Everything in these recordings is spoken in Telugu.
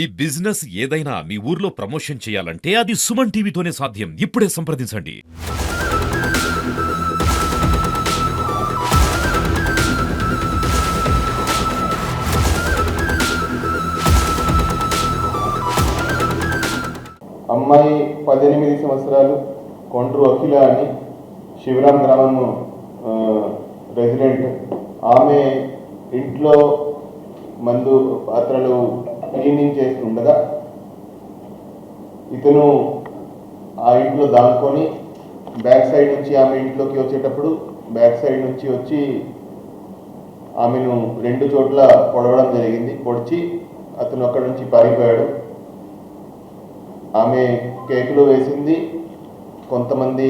ఈ బిజినెస్ ఏదైనా మీ ఊర్లో ప్రమోషన్ చేయాలంటే అది సుమన్ టీవీతోనే సాధ్యం. ఇప్పుడే సంప్రదించండి. అమ్మాయి పద్దెనిమిది సంవత్సరాలు కొండ్రు అఖిల అని శివరాం గ్రామం రెసిడెంట్ ఆమె ఇంట్లో మందు పాత్రలు క్లీనింగ్ చేస్తుండగా ఇతను ఆ ఇంట్లో దాక్కొని బ్యాక్ సైడ్ నుంచి ఆమె ఇంట్లోకి వచ్చేటప్పుడు బ్యాక్ సైడ్ నుంచి వచ్చి ఆమెను రెండు చోట్ల పొడవడం జరిగింది. పొడిచి అతను అక్కడ నుంచి పారిపోయాడు. ఆమె కేకులు వేసింది. కొంతమంది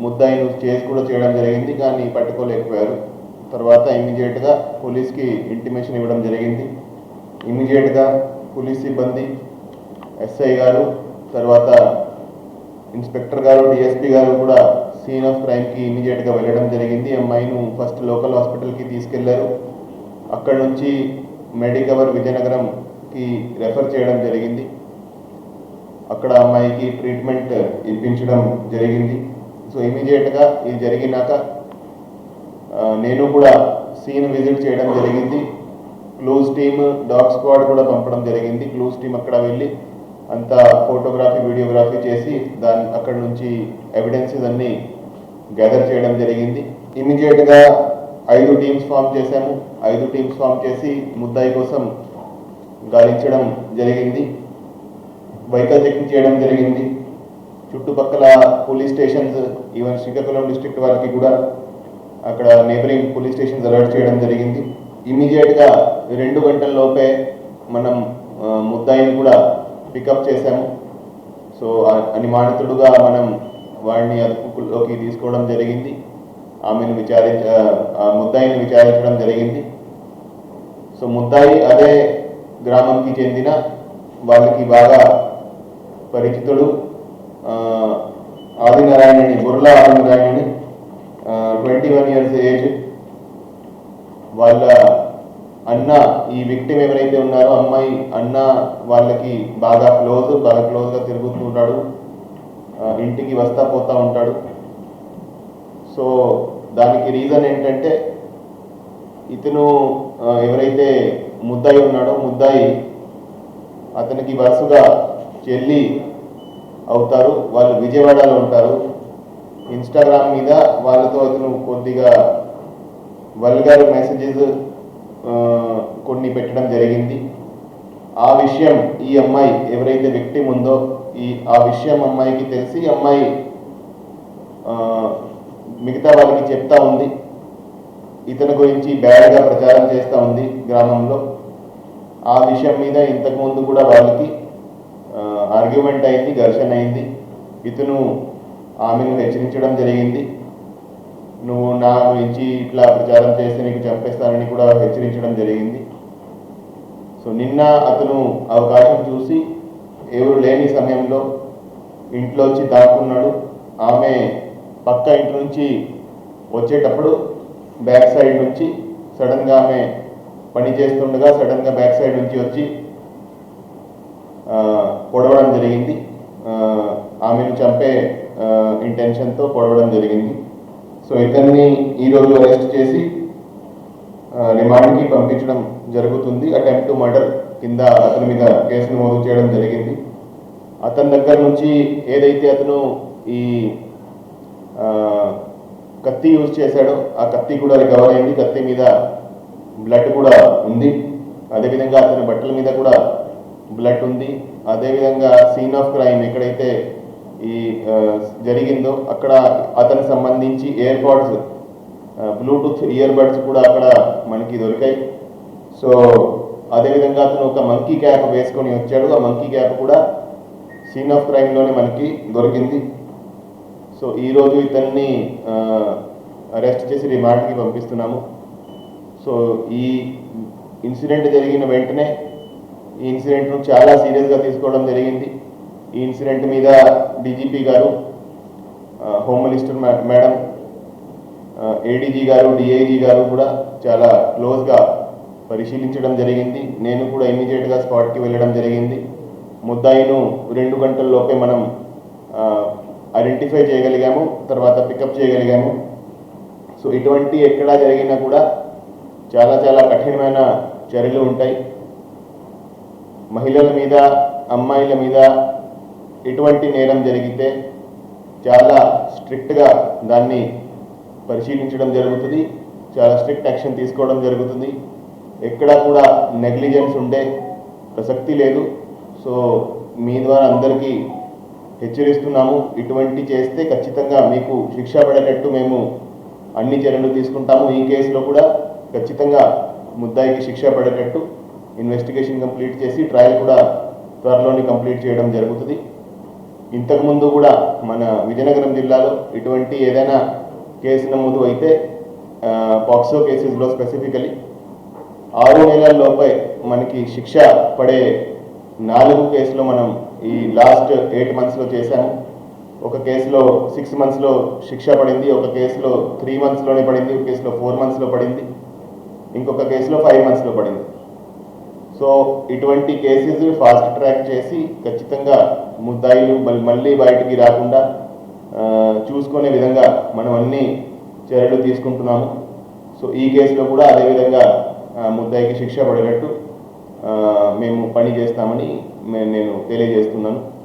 ముద్దాయిను చేసి కూడా చేయడం జరిగింది కానీ పట్టుకోలేకపోయారు. తర్వాత ఇమీడియట్గా పోలీస్కి ఇంటిమేషన్ ఇవ్వడం జరిగింది. ఇమీడియట్గా పోలీస్ సిబ్బంది ఎస్ఐ గారు తర్వాత ఇన్స్పెక్టర్ గారు డిఎస్పీ గారు కూడా సీన్ ఆఫ్ క్రైమ్కి ఇమీడియట్గా వెళ్ళడం జరిగింది. అమ్మాయిను ఫస్ట్ లోకల్ హాస్పిటల్కి తీసుకెళ్ళారు. అక్కడ నుంచి మెడికవర్ విజయనగరంకి రెఫర్ చేయడం జరిగింది. అక్కడ అమ్మాయికి ట్రీట్మెంట్ ఇప్పించడం జరిగింది. సో ఇమీడియట్గా ఇది జరిగినాక నేను కూడా సీన్ విజిట్ చేయడం జరిగింది. క్లూజ్ టీమ్ డాగ్ స్క్వాడ్ కూడా పంపడం జరిగింది. క్లూజ్ టీమ్ అక్కడ వెళ్ళి అంతా ఫోటోగ్రఫీ వీడియోగ్రఫీ చేసి దాని అక్కడ నుంచి ఎవిడెన్సెస్ అన్నీ గ్యాదర్ చేయడం జరిగింది. ఇమీడియట్గా ఐదు టీమ్స్ ఫామ్ చేశాము. ఐదు టీమ్స్ ఫామ్ చేసి ముద్దాయి కోసం గాలించడం జరిగింది. వెహికల్ చెకింగ్ చేయడం జరిగింది. చుట్టుపక్కల police stations even Srikakulam district వారికి కూడా అక్కడ నేబరింగ్ పోలీస్ స్టేషన్స్ అలర్ట్ చేయడం జరిగింది. ఇమీడియట్గా రెండు గంటల లోపే మనం ముద్దాయిని కూడా పికప్ చేశాము. సో అనిమానితుడుగా మనం వాడిని అదుపులోకి తీసుకోవడం జరిగింది. ఆమెను విచారించ ఆ ముద్దాయిని విచారించడం జరిగింది. సో ముద్దాయి అదే గ్రామంకి చెందిన వాళ్ళకి బాగా పరిచితుడు ఆదినారాయణని బుర్లా ఆదినారాయణని ట్వంటీ వన్ ఇయర్స్ ఏజ్ వాళ్ళ అన్న ఈ విక్టిమ్ ఎవరైతే ఉన్నారో అమ్మాయి అన్న వాళ్ళకి బాగా క్లోజ్ బాగా క్లోజ్గా తిరుగుతూ ఉంటాడు. ఇంటికి వస్తా పోతా ఉంటాడు. సో దానికి రీజన్ ఏంటంటే ఇతను ఎవరైతే ముద్దాయి ఉన్నాడో ముద్దాయి అతనికి వరుసగా చెల్లి అవుతారు. వాళ్ళు విజయవాడలో ఉంటారు. ఇన్స్టాగ్రామ్ మీద వాళ్ళతో అతను కొద్దిగా వల్గర్ మెసేజెస్ కొన్ని పెట్టడం జరిగింది. ఆ విషయం ఈ అమ్మాయి ఎవరైతే వ్యక్తి ఉందో ఈ ఆ విషయం అమ్మాయికి తెలిసి అమ్మాయి మిగతా వాళ్ళకి చెప్తా ఉంది. ఇతని గురించి బ్యాడ్గా ప్రచారం చేస్తూ ఉంది గ్రామంలో. ఆ విషయం మీద ఇంతకుముందు కూడా వాళ్ళకి ఆర్గ్యుమెంట్ అయింది ఘర్షణ అయింది. ఇతను ఆమెను హెచ్చరించడం జరిగింది. నువ్వు నా గురించి ఇట్లా ప్రచారం చేస్తే నీకు చంపేస్తానని కూడా హెచ్చరించడం జరిగింది. సో నిన్న అతను అవకాశం చూసి ఎవరు లేని సమయంలో ఇంట్లో వచ్చి దాక్కున్నాడు. ఆమె పక్క ఇంటి నుంచి వచ్చేటప్పుడు బ్యాక్ సైడ్ నుంచి సడన్గా ఆమె పని చేస్తుండగా సడన్గా బ్యాక్ సైడ్ నుంచి వచ్చి పొడవడం జరిగింది. ఆమెను చంపే ఇంటెన్షన్తో పొడవడం జరిగింది. సో ఇతన్ని ఈరోజు అరెస్ట్ చేసి రిమాండ్కి పంపించడం జరుగుతుంది. అటెంప్ట్ టు మర్డర్ కింద అతని మీద కేసు నమోదు చేయడం జరిగింది. అతని దగ్గర నుంచి ఏదైతే అతను ఈ కత్తి యూజ్ చేశాడో ఆ కత్తి కూడా రికవర్ అయింది. కత్తి మీద బ్లడ్ కూడా ఉంది. అదేవిధంగా అతని బట్టల మీద కూడా బ్లడ్ ఉంది. అదేవిధంగా సీన్ ఆఫ్ క్రైమ్ ఎక్కడైతే ఈ జరిగిందో అక్కడ అతనికి సంబంధించి ear pods Bluetooth ear buds కూడా అక్కడ మనకి దొరికాయి. సో అదేవిధంగా అతను ఒక మంకీ క్యాప్ వేసుకొని వచ్చాడు. ఆ మంకీ క్యాప్ కూడా సీన్ ఆఫ్ క్రైమ్లోనే మనకి దొరికింది. సో ఈరోజు ఇతన్ని అరెస్ట్ చేసి రిమాండ్కి పంపిస్తున్నాము. సో ఈ ఇన్సిడెంట్ జరిగిన వెంటనే ఈ ఇన్సిడెంట్ను చాలా సీరియస్గా తీసుకోవడం జరిగింది. ఈ ఇన్సిడెంట్ మీద డీజీపీ గారు హోమ్ మినిస్టర్ మేడం ఏడీజీ గారు డిఐజీ గారు కూడా చాలా క్లోజ్గా పరిశీలించడం జరిగింది. నేను కూడా ఇమీడియట్గా స్పాట్కి వెళ్ళడం జరిగింది. ముద్దాయిను రెండు గంటల్లోపే మనం ఐడెంటిఫై చేయగలిగాము తర్వాత పికప్ చేయగలిగాము. సో ఇటువంటి ఎక్కడా జరిగినా కూడా చాలా చాలా కఠినమైన చర్యలు ఉంటాయి. మహిళల మీద అమ్మాయిల మీద ఎటువంటి నేరం జరిగితే చాలా స్ట్రిక్ట్గా దాన్ని పరిశీలించడం జరుగుతుంది. చాలా స్ట్రిక్ట్ యాక్షన్ తీసుకోవడం జరుగుతుంది. ఎక్కడా కూడా నెగ్లిజెన్స్ ఉండే ప్రసక్తి లేదు. సో మీ ద్వారా అందరికీ హెచ్చరిస్తున్నాము. ఇటువంటి చేస్తే ఖచ్చితంగా మీకు శిక్ష పడేటట్టు మేము అన్ని చర్యలు తీసుకుంటాము. ఈ కేసులో కూడా ఖచ్చితంగా ముద్దాయికి శిక్ష పడేటట్టు ఇన్వెస్టిగేషన్ కంప్లీట్ చేసి ట్రయల్ కూడా త్వరలోనే కంప్లీట్ చేయడం జరుగుతుంది. ఇంతకుముందు కూడా మన విజయనగరం జిల్లాలో ఇటువంటి ఏదైనా కేసు నమోదు అయితే పాక్సో కేసెస్లో స్పెసిఫికలీ ఆరు నెలల లోపే మనకి శిక్ష పడే నాలుగు కేసులు మనం ఈ లాస్ట్ ఎయిట్ మంత్స్లో చేశాము. ఒక కేసులో సిక్స్ మంత్స్లో శిక్ష పడింది ఒక కేసులో త్రీ మంత్స్లోనే పడింది ఒక కేసులో ఫోర్ మంత్స్లో పడింది ఇంకొక కేసులో ఫైవ్ మంత్స్లో పడింది. సో ఇటువంటి కేసెస్ ఫాస్ట్ ట్రాక్ చేసి ఖచ్చితంగా ముద్దాయిలు మళ్ళీ మళ్ళీ బయటికి రాకుండా చూసుకునే విధంగా మనం అన్ని చర్యలు తీసుకుంటున్నాము. సో ఈ కేసులో కూడా అదేవిధంగా ముద్దాయికి శిక్ష పడేటట్టు మేము పని చేస్తామని మే- నేను తెలియజేస్తున్నాను.